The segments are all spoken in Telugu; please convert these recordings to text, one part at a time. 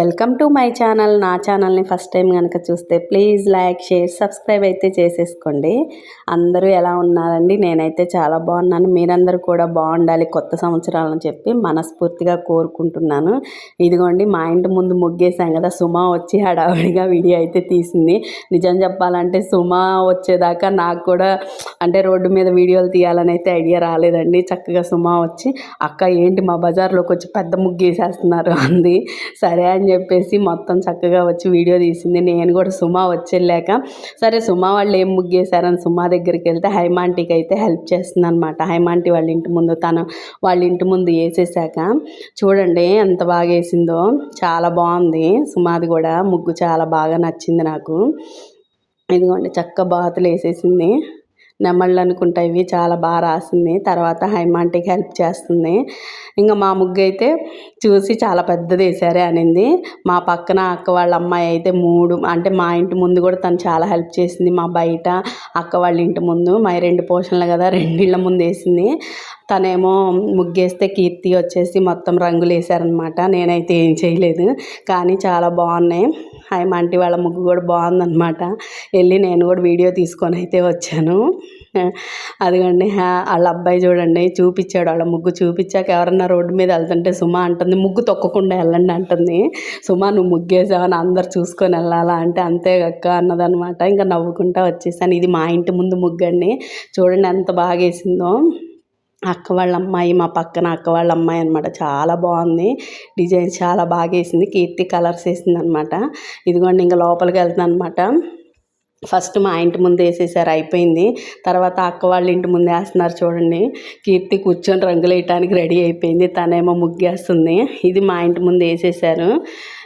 Welcome to my channel. నా ఛానల్ని ఫస్ట్ టైం కనుక చూస్తే ప్లీజ్ లైక్ షేర్ సబ్స్క్రైబ్ అయితే చేసేసుకోండి. అందరూ ఎలా ఉన్నారండి? నేనైతే చాలా బాగున్నాను. మీరందరూ కూడా బాగుండాలి కొత్త సంవత్సరాలని చెప్పి మనస్ఫూర్తిగా కోరుకుంటున్నాను. ఇదిగోండి మా ఇంటి ముందు ముగ్గేసాం కదా సుమా వచ్చి హడావిడిగా వీడియో అయితే తీసింది. నిజం చెప్పాలంటే సుమా వచ్చేదాకా నాకు కూడా అంటే రోడ్డు మీద వీడియోలు తీయాలని అయితే ఐడియా రాలేదండి. చక్కగా సుమా వచ్చి అక్క ఏంటి మా బజార్లోకి వచ్చి పెద్ద ముగ్గేసేస్తున్నారు? అంది. సరే అని అని చెప్పేసి మొత్తం చక్కగా వచ్చి వీడియో తీసింది. నేను కూడా సుమా వచ్చేళ్ళాక సరే సుమా వాళ్ళు ఏం ముగ్గేశారని సుమా దగ్గరికి వెళ్తే హైమాంటీకి అయితే హెల్ప్ చేస్తుంది అనమాట హైమాంటీ వాళ్ళ ఇంటి ముందు తను వాళ్ళ ఇంటి ముందు వేసేసాక చూడండి ఎంత బాగా వేసిందో చాలా బాగుంది. సుమాది కూడా ముగ్గు చాలా బాగా నచ్చింది నాకు. ఇదిగోండి చక్క బాతులు వేసేసింది. నెమళ్ళు అనుకుంటా ఇవి చాలా బాగా రాసింది. తర్వాత హైమాంటికి హెల్ప్ చేస్తుంది. ఇంకా మా ముగ్గు అయితే చూసి చాలా పెద్దది వేసారే అనింది. మా పక్కన అక్క వాళ్ళ అమ్మాయి అయితే మూడు అంటే మా ఇంటి ముందు కూడా తను చాలా హెల్ప్ చేసింది మా బయట. అక్క వాళ్ళ ఇంటి ముందు మా రెండు పోషన్లు కదా రెండిళ్ళ ముందు వేసింది. తనేమో ముగ్గేస్తే కీర్తి వచ్చేసి మొత్తం రంగులు వేసారనమాట. నేనైతే ఏం చేయలేదు కానీ చాలా బాగున్నాయి. హాయ్ మా ఆంటీ వాళ్ళ ముగ్గు కూడా బాగుందనమాట. వెళ్ళి నేను కూడా వీడియో తీసుకొని అయితే వచ్చాను. అదిగోండి వాళ్ళ అబ్బాయి చూడండి చూపించాడు వాళ్ళ ముగ్గు చూపించాక ఎవరన్నా రోడ్డు మీద వెళ్తుంటే సుమా అంటుంది ముగ్గు తొక్కకుండా వెళ్ళండి అంటుంది. సుమా నువ్వు ముగ్గేసావని అందరు చూసుకొని వెళ్ళాలా? అంటే అంతే అక్క అన్నదనమాట. ఇంకా నవ్వుకుంటా వచ్చేసాను. ఇది మా ఇంటి ముందు ముగ్గండి. చూడండి ఎంత బాగా వేసిందో అక్క వాళ్ళ అమ్మాయి మా పక్కన అక్క వాళ్ళ అమ్మాయి అనమాట చాలా బాగుంది. డిజైన్ చాలా బాగా వేసింది కీర్తి కలర్స్ వేసింది అనమాట ఇదిగోండి ఇంకా లోపలికి వెళ్తుంది అనమాట ఫస్ట్ మా ఇంటి ముందు వేసేసారు అయిపోయింది. తర్వాత అక్క వాళ్ళ ఇంటి ముందు వేస్తున్నారు చూడండి. కీర్తి కూర్చొని రంగులు వేయటానికి రెడీ అయిపోయింది తనేమో ముగ్గేస్తుంది. ఇది మా ఇంటి ముందు వేసేసారు.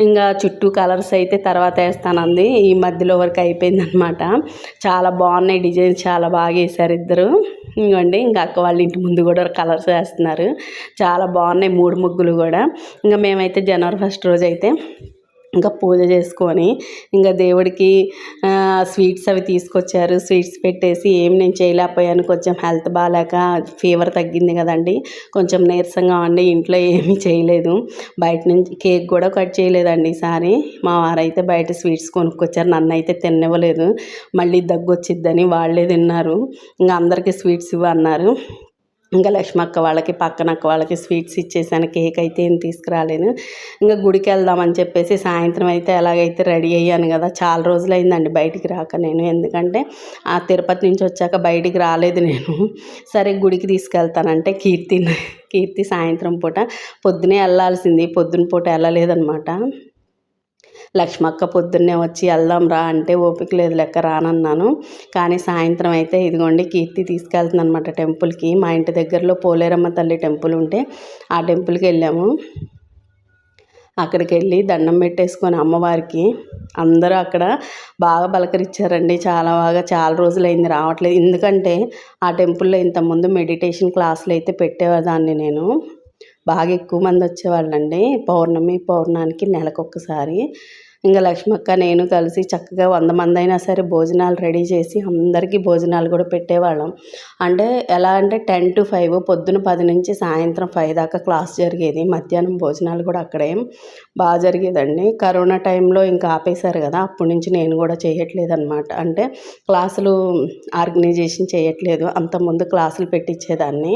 ఇంకా చుట్టూ కలర్స్ అయితే తర్వాత వేస్తానంది. ఈ మధ్యలో వరకు అయిపోయింది అనమాట చాలా బాగున్నాయి డిజైన్స్ చాలా బాగా వేశారు ఇద్దరు. ఇంకోండి ఇంకా అక్క వాళ్ళ ఇంటి ముందు కూడా కలర్స్ వేస్తున్నారు. చాలా బాగున్నాయి మూడు ముగ్గులు కూడా. ఇంకా మేమైతే జనవరి ఫస్ట్ రోజు అయితే ఇంకా పూజ చేసుకొని ఇంకా దేవుడికి స్వీట్స్ అవి తీసుకొచ్చారు. స్వీట్స్ పెట్టేసి ఏం నేను చేయలేకపోయాను. కొంచెం హెల్త్ బాగాలేక ఫీవర్ తగ్గింది కదండి. కొంచెం నీరసంగా ఉండి ఇంట్లో ఏమీ చేయలేదు. బయట నుంచి కేక్ కూడా కట్ చేయలేదండి ఈసారి. మా వారైతే బయట స్వీట్స్ కొనుక్కొచ్చారు. నన్ను అయితే తినివ్వలేదు. మళ్ళీ దగ్గు వచ్చిద్దని వాళ్ళే తిన్నారు. ఇంకా అందరికీ స్వీట్స్ ఇవ్వ అన్నారు ఇంకా లక్ష్మక్క వాళ్ళకి పక్కన అక్క వాళ్ళకి స్వీట్స్ ఇచ్చేసాను కేక్ అయితే ఏం తీసుకురాలేను ఇంకా గుడికి వెళ్దామని చెప్పేసి సాయంత్రం అయితే ఎలాగైతే రెడీ అయ్యాను కదా. చాలా రోజులు అయిందండి బయటికి రాక నేను. ఎందుకంటే ఆ తిరుపతి నుంచి వచ్చాక బయటికి రాలేదు నేను. సరే గుడికి తీసుకెళ్తానంటే కీర్తి కీర్తి సాయంత్రం పూట పొద్దునే వెళ్ళాల్సింది. పొద్దున పూట వెళ్ళలేదనమాట లక్ష్మక్క పొద్దున్నే వచ్చి వెళ్దాం రా అంటే ఓపిక లేదు లెక్క రానన్నాను. కానీ సాయంత్రం అయితే ఇదిగోండి కీర్తి తీసుకెళ్తుంది అనమాట టెంపుల్కి. మా ఇంటి దగ్గరలో పోలేరమ్మ తల్లి టెంపుల్ ఉంటే ఆ టెంపుల్కి వెళ్ళాము. అక్కడికి వెళ్ళి దండం పెట్టేసుకొని అమ్మవారికి అందరూ అక్కడ బాగా పలకరించారండి. చాలా బాగా చాలా రోజులైంది రావట్లేదు. ఎందుకంటే ఆ టెంపుల్లో ఇంతకుముందు మెడిటేషన్ క్లాసులు అయితే పెట్టేవాదాన్ని నేను. బాగా ఎక్కువ మంది వచ్చేవాళ్ళండి. పౌర్ణమి పౌర్ణానికి నెలకొకసారి ఇంకా లక్ష్మక్క నేను కలిసి చక్కగా వంద మంది అయినా సరే భోజనాలు రెడీ చేసి అందరికీ భోజనాలు కూడా పెట్టేవాళ్ళం. అంటే ఎలా అంటే టెన్ టు ఫైవ్ పొద్దున పది నుంచి సాయంత్రం ఫైవ్ దాకా క్లాస్ జరిగేది. మధ్యాహ్నం భోజనాలు కూడా అక్కడే. బాగా జరిగేదండి. కరోనా టైంలో ఇంకా ఆపేశారు కదా అప్పటి నుంచి నేను కూడా చేయట్లేదు అనమాట అంటే క్లాసులు ఆర్గనైజేషన్ చేయట్లేదు. అంతకుముందు క్లాసులు పెట్టించేదాన్ని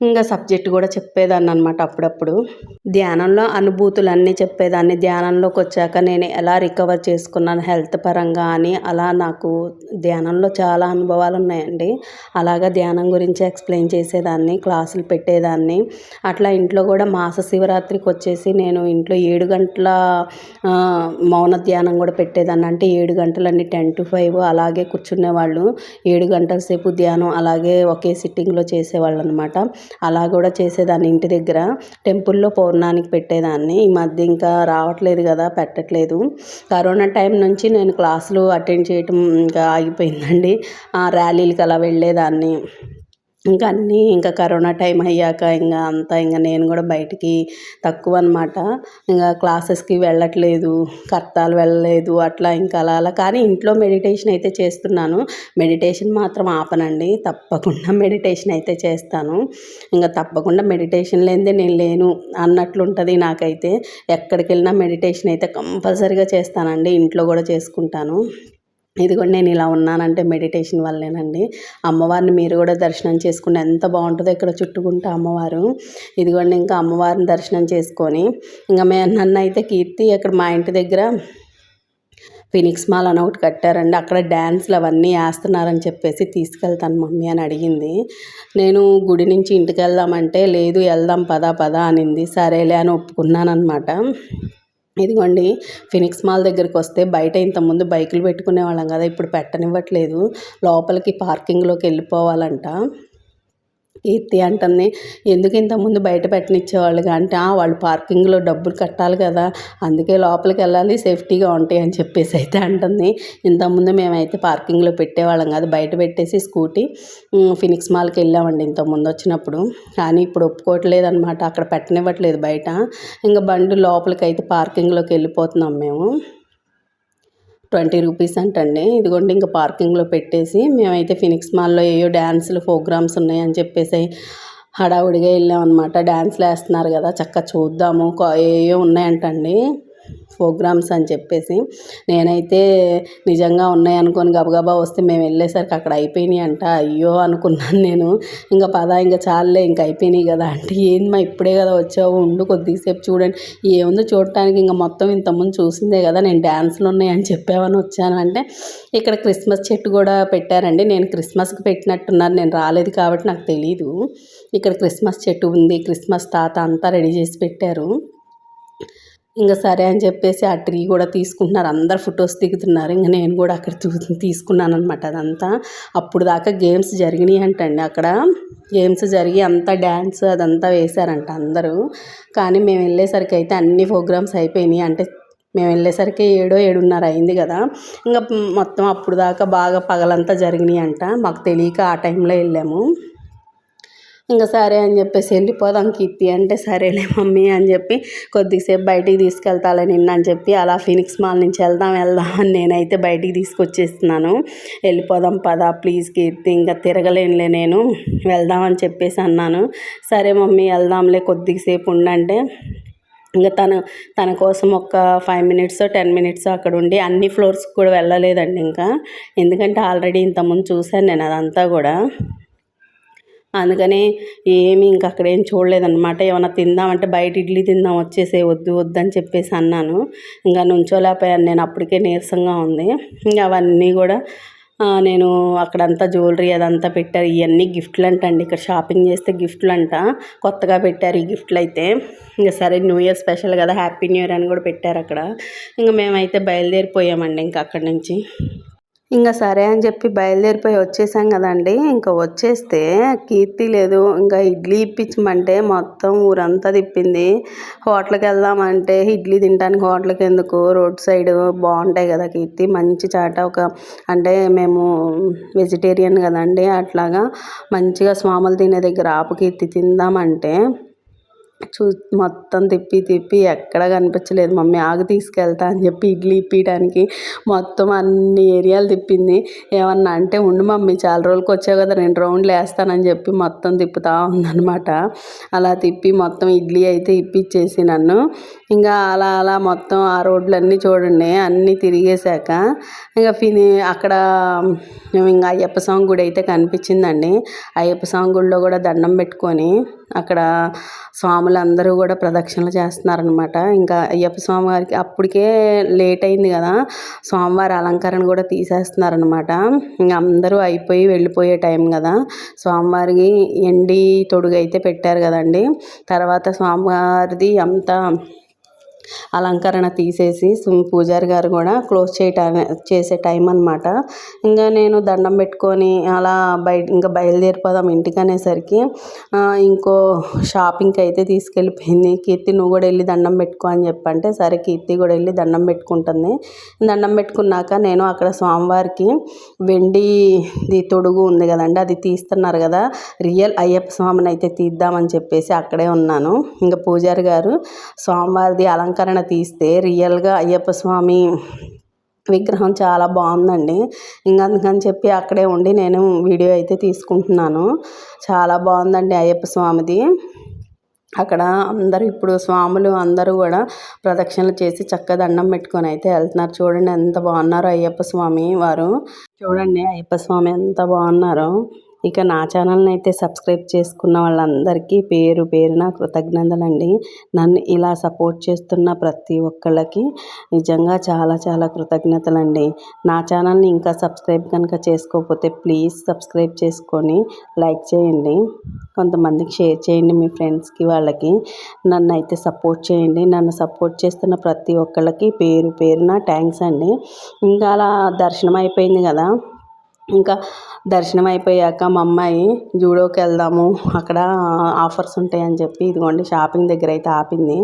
ఇంకా సబ్జెక్ట్ కూడా చెప్పేదాన్ని అనమాట అప్పుడప్పుడు. ధ్యానంలో అనుభూతులన్నీ చెప్పేదాన్ని. ధ్యానంలోకి వచ్చాక నేను ఎలా రికవర్ చేసుకున్నాను హెల్త్ పరంగా అని అలా నాకు ధ్యానంలో చాలా అనుభవాలు ఉన్నాయండి. అలాగా ధ్యానం గురించి ఎక్స్ప్లెయిన్ చేసేదాన్ని క్లాసులు పెట్టేదాన్ని. అట్లా ఇంట్లో కూడా మాస శివరాత్రికి వచ్చేసి నేను ఇంట్లో ఏడు గంటల మౌన ధ్యానం కూడా పెట్టేదాన్ని. అంటే ఏడు గంటలన్నీ టెన్ టు ఫైవ్ అలాగే కూర్చునేవాళ్ళు. ఏడు గంటల సేపు ధ్యానం అలాగే ఒకే సిట్టింగ్లో చేసేవాళ్ళు అనమాట అలా కూడా చేసేదాన్ని. ఇంటి దగ్గర టెంపుల్లో పౌర్ణానికి పెట్టేదాన్ని. ఈ మధ్య ఇంకా రావట్లేదు కదా పెట్టట్లేదు. కరోనా టైం నుంచి నేను క్లాసులు అటెండ్ చేయటం ఇంకా ఆగిపోయిందండి. ర్యాలీలకు అలా వెళ్ళేదాన్ని. ఇంకా అన్నీ ఇంకా కరోనా టైం అయ్యాక ఇంకా అంతా ఇంకా నేను కూడా బయటికి తక్కువ అనమాట ఇంకా క్లాసెస్కి వెళ్ళట్లేదు కర్తాలు వెళ్ళలేదు అట్లా ఇంకా అలా అలా. కానీ ఇంట్లో మెడిటేషన్ అయితే చేస్తున్నాను. మెడిటేషన్ మాత్రం ఆపనండి. తప్పకుండా మెడిటేషన్ అయితే చేస్తాను. ఇంకా తప్పకుండా మెడిటేషన్ లేనిదే నేను లేను అన్నట్లుంటుంది నాకైతే. ఎక్కడికి వెళ్ళినా మెడిటేషన్ అయితే కంపల్సరీగా చేస్తానండి. ఇంట్లో కూడా చేసుకుంటాను. ఇదిగోండి నేను ఇలా ఉన్నానంటే మెడిటేషన్ వల్లేనండి అమ్మవారిని మీరు కూడా దర్శనం చేసుకుని ఎంత బాగుంటుందో ఇక్కడ చుట్టుకుంటా అమ్మవారు. ఇదిగోండి ఇంకా అమ్మవారిని దర్శనం చేసుకొని ఇంకా మే నన్ను అయితే కీర్తి అక్కడ మా ఇంటి దగ్గర ఫినిక్స్ మాల్ అని ఒకటి కట్టారండి. అక్కడ డ్యాన్స్లు అవన్నీ వేస్తున్నారని చెప్పేసి తీసుకెళ్తాను మమ్మీ అని అడిగింది. నేను గుడి నుంచి ఇంటికి వెళ్దామంటే లేదు వెళ్దాం పదా పదా అనింది. సరేలే అని ఒప్పుకున్నాను అనమాట ఇదిగోండి ఫినిక్స్ మాల్ దగ్గరికి వస్తే బయట ఇంతకుముందు బైకులు పెట్టుకునే వాళ్ళం కదా ఇప్పుడు పెట్టనివ్వట్లేదు. లోపలికి పార్కింగ్లోకి వెళ్ళిపోవాలంట. కీర్తి అంటుంది. ఎందుకు ఇంతకుముందు బయట పెట్టనిచ్చేవాళ్ళు అంటే వాళ్ళు పార్కింగ్లో డబ్బులు కట్టాలి కదా అందుకే లోపలికి వెళ్ళాలి సేఫ్టీగా ఉంటాయి అని చెప్పేసి అయితే అంటుంది. ఇంతకుముందు మేమైతే పార్కింగ్లో పెట్టేవాళ్ళం కాదు బయట పెట్టేసి స్కూటీ ఫినిక్స్ మాల్కి వెళ్ళామండి ఇంతకుముందు వచ్చినప్పుడు. కానీ ఇప్పుడు ఒప్పుకోవట్లేదు అనమాట అక్కడ పెట్టనివ్వట్లేదు బయట. ఇంకా బండి లోపలికి అయితే పార్కింగ్లోకి వెళ్ళిపోతున్నాం మేము. ట్వంటీ రూపీస్ అంటండి. ఇదిగోండి ఇంకా పార్కింగ్లో పెట్టేసి మేమైతే ఫినిక్స్ మాల్లో ఏయో డ్యాన్సులు ప్రోగ్రామ్స్ ఉన్నాయని చెప్పేసి హడావుడిగా వెళ్ళామన్నమాట. డ్యాన్స్లు వేస్తున్నారు కదా చక్కగా చూద్దాము. ఏయో ఉన్నాయంటండి. ప్రోగ్రామ్స్ అని చెప్పేసి. నేనైతే నిజంగా ఉన్నాయనుకొని గబగబా వస్తే మేము వెళ్ళేసరికి అక్కడ అయిపోయినాయి అంట. అయ్యో అనుకున్నాను నేను. ఇంకా పదా ఇంకా చాలే ఇంకా అయిపోయినాయి కదా అంటే ఏందమ్మా ఇప్పుడే కదా వచ్చావు ఉండు కొద్దిసేపు చూడండి. ఏముందో చూడటానికి ఇంకా మొత్తం ఇంతకుముందు చూసిందే కదా నేను డ్యాన్స్లు ఉన్నాయని చెప్పామని వచ్చాను. అంటే ఇక్కడ క్రిస్మస్ చెట్టు కూడా పెట్టారండి. నేను క్రిస్మస్కి పెట్టినట్టున్నారు. నేను రాలేదు కాబట్టి నాకు తెలీదు. ఇక్కడ క్రిస్మస్ చెట్టు ఉంది. క్రిస్మస్ తాత అంతా రెడీ చేసి పెట్టారు. ఇంకా సరే అని చెప్పేసి ఆ ట్రీ కూడా తీసుకుంటున్నారు. అందరు ఫొటోస్ దిగుతున్నారు. ఇంకా నేను కూడా అక్కడ తీసుకున్నాను అనమాట అదంతా. అప్పుడు దాకా గేమ్స్ జరిగినాయి అంటండి. అక్కడ గేమ్స్ జరిగి అంతా డ్యాన్స్ అదంతా వేశారంట అందరూ. కానీ మేము వెళ్ళేసరికి అయితే అన్ని ప్రోగ్రామ్స్ అయిపోయినాయి. అంటే మేము వెళ్ళేసరికి ఏడో ఏడున్నర అయింది కదా. ఇంకా మొత్తం అప్పుడు దాకా బాగా పగలంతా జరిగినాయి అంట. మాకు తెలియక ఆ టైంలో వెళ్ళాము. ఇంకా సరే అని చెప్పేసి వెళ్ళిపోదాం కీర్తి అంటే సరేలే మమ్మీ అని చెప్పి కొద్దిసేపు బయటికి తీసుకెళ్తాలే నిన్న అని చెప్పి అలా ఫినిక్స్ మాల్ నుంచి వెళ్దాం వెళ్దాం అని నేనైతే బయటికి తీసుకొచ్చేస్తున్నాను. వెళ్ళిపోదాం పదా ప్లీజ్ కీర్తి ఇంకా తిరగలేనులే నేను. వెళ్దామని చెప్పేసి అన్నాను. సరే మమ్మీ వెళ్దాంలే కొద్దిసేపు ఉండంటే. ఇంకా తను తన కోసం ఒక ఫైవ్ మినిట్స్ టెన్ మినిట్స్ అక్కడ ఉండి అన్ని ఫ్లోర్స్కి కూడా వెళ్ళలేదండి ఇంకా. ఎందుకంటే ఆల్రెడీ ఇంతకుముందు చూశాను నేను అదంతా కూడా. అందుకని ఏమి ఇంక అక్కడ ఏం చూడలేదన్నమాట. ఏమైనా తిందామంటే బయట ఇడ్లీ తిందాం వచ్చేసే వద్దు వద్దు అని చెప్పేసి అన్నాను. ఇంకా నుంచోలేకపోయాను నేను అప్పటికే నీరసంగా ఉంది. ఇంకా అవన్నీ కూడా నేను అక్కడంతా జ్యువెలరీ అదంతా పెట్టారు. ఇవన్నీ గిఫ్ట్లు అంటండి ఇక్కడ షాపింగ్ చేస్తే గిఫ్ట్లు అంట కొత్తగా పెట్టారు ఈ గిఫ్ట్లు అయితే ఇంకా సరే న్యూ ఇయర్ స్పెషల్ కదా హ్యాపీ న్యూ ఇయర్ అని కూడా పెట్టారు అక్కడ. ఇంకా మేమైతే బయలుదేరిపోయామండి ఇంకా అక్కడి నుంచి. ఇంకా సరే అని చెప్పి బయలుదేరిపోయి వచ్చేసాం కదండి. ఇంకా వచ్చేస్తే కీర్తి లేదు. ఇంకా ఇడ్లీ ఇప్పించమంటే మొత్తం ఊరంతా తిప్పింది. హోటల్కి వెళ్దామంటే ఇడ్లీ తినడానికి హోటల్కి ఎందుకు? రోడ్ సైడ్ బాగుంటాయి కదా కీర్తి. మంచి చాట ఒక అంటే మేము వెజిటేరియన్ కదండి. అట్లాగా మంచిగా స్వాములు తినే దగ్గర ఆపు కీర్తి తిందామంటే చూ మొత్తం తిప్పి తిప్పి ఎక్కడ కనిపించలేదు. మమ్మీ ఆగు తీసుకెళ్తా అని చెప్పి ఇడ్లీ ఇప్పించడానికి మొత్తం అన్ని ఏరియాలు తిప్పింది. ఏమన్నా అంటే ఉండు మమ్మీ చాలా రోజులకి వచ్చావు కదా రెండు రౌండ్లు వేస్తానని చెప్పి మొత్తం తిప్పుతా ఉందనమాట అలా తిప్పి మొత్తం ఇడ్లీ అయితే ఇప్పించేసి నన్ను. ఇంకా అలా అలా మొత్తం ఆ రోడ్లన్నీ చూడండి అన్నీ తిరిగేశాక ఇంకా ఫిని అక్కడ ఇంకా అయ్యప్ప స్వామి గుడి అయితే కనిపించిందండి. అయ్యప్ప స్వామి గుడిలో కూడా దండం పెట్టుకొని అక్కడ స్వాములు అందరూ కూడా ప్రదక్షిణలు చేస్తున్నారనమాట ఇంకా అయ్యప్ప స్వామి వారికి అప్పటికే లేట్ అయింది కదా స్వామివారి అలంకరణ కూడా తీసేస్తున్నారనమాట ఇంకా అందరూ అయిపోయి వెళ్ళిపోయే టైం కదా స్వామివారికి ఎండి తొడుగు అయితే పెట్టారు కదండి. తర్వాత స్వామివారిది అంతా అలంకరణ తీసేసి పూజారి గారు కూడా క్లోజ్ చేయటం చేసే టైం అనమాట ఇంకా నేను దండం పెట్టుకొని అలా బయట ఇంకా బయలుదేరిపోదాం ఇంటికి అనేసరికి ఇంకో షాపింగ్కి అయితే తీసుకెళ్ళిపోయింది. కీర్తి నువ్వు కూడా వెళ్ళి దండం పెట్టుకో అని చెప్పంటే సరే కీర్తి కూడా వెళ్ళి దండం పెట్టుకుంటుంది. దండం పెట్టుకున్నాక నేను అక్కడ స్వామివారికి వెండిది తొడుగు ఉంది కదండి అది తీస్తున్నారు కదా రియల్ అయ్యప్ప స్వామిని అయితే తీద్దామని చెప్పేసి అక్కడే ఉన్నాను. ఇంకా పూజారి గారు స్వామివారిది అలంకరణ తీస్తే రియల్గా అయ్యప్ప స్వామి విగ్రహం చాలా బాగుందండి. ఇంకా అందుకని చెప్పి అక్కడే ఉండి నేను వీడియో అయితే తీసుకుంటున్నాను. చాలా బాగుందండి అయ్యప్ప స్వామిది. అక్కడ అందరూ ఇప్పుడు స్వాములు అందరూ కూడా ప్రదక్షిణలు చేసి చక్కగా దండం పెట్టుకొని అయితే వెళ్తున్నారు. చూడండి ఎంత బాగున్నారో అయ్యప్ప స్వామి వారు. చూడండి అయ్యప్ప స్వామి ఎంత బాగున్నారో. ఇక నా ఛానల్ని అయితే సబ్స్క్రైబ్ చేసుకున్న వాళ్ళందరికీ పేరు పేరున కృతజ్ఞతలండి. నన్ను ఇలా సపోర్ట్ చేస్తున్న ప్రతి ఒక్కళ్ళకి నిజంగా చాలా చాలా కృతజ్ఞతలండి. నా ఛానల్ని ఇంకా సబ్స్క్రైబ్ కనుక చేసుకోకపోతే ప్లీజ్ సబ్స్క్రైబ్ చేసుకొని లైక్ చేయండి. కొంతమందికి షేర్ చేయండి మీ ఫ్రెండ్స్కి వాళ్ళకి. నన్ను అయితే సపోర్ట్ చేయండి. నన్ను సపోర్ట్ చేస్తున్న ప్రతి ఒక్కళ్ళకి పేరు పేరున థ్యాంక్స్ అండి. ఇంకా అలా దర్శనం అయిపోయింది కదా. ఇంకా దర్శనం అయిపోయాక మా అమ్మాయి జూడోకి వెళ్దాము అక్కడ ఆఫర్స్ ఉంటాయని చెప్పి ఇదిగోండి షాపింగ్ దగ్గర అయితే ఆపింది.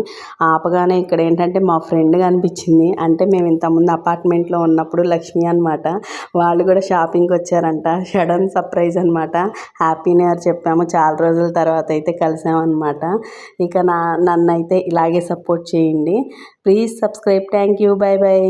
ఆపగానే ఇక్కడ ఏంటంటే మా ఫ్రెండ్ కనిపించింది. అంటే మేము ఇంతకుముందు అపార్ట్మెంట్లో ఉన్నప్పుడు లక్ష్మి అనమాట వాళ్ళు కూడా షాపింగ్కి వచ్చారంట. సడన్ సర్ప్రైజ్ అనమాట హ్యాపీ న్యూ ఇయర్ చెప్పాము. చాలా రోజుల తర్వాత అయితే కలిసామన్నమాట ఇక నా నన్ను అయితే ఇలాగే సపోర్ట్ చేయండి. Please subscribe. Thank you. Bye bye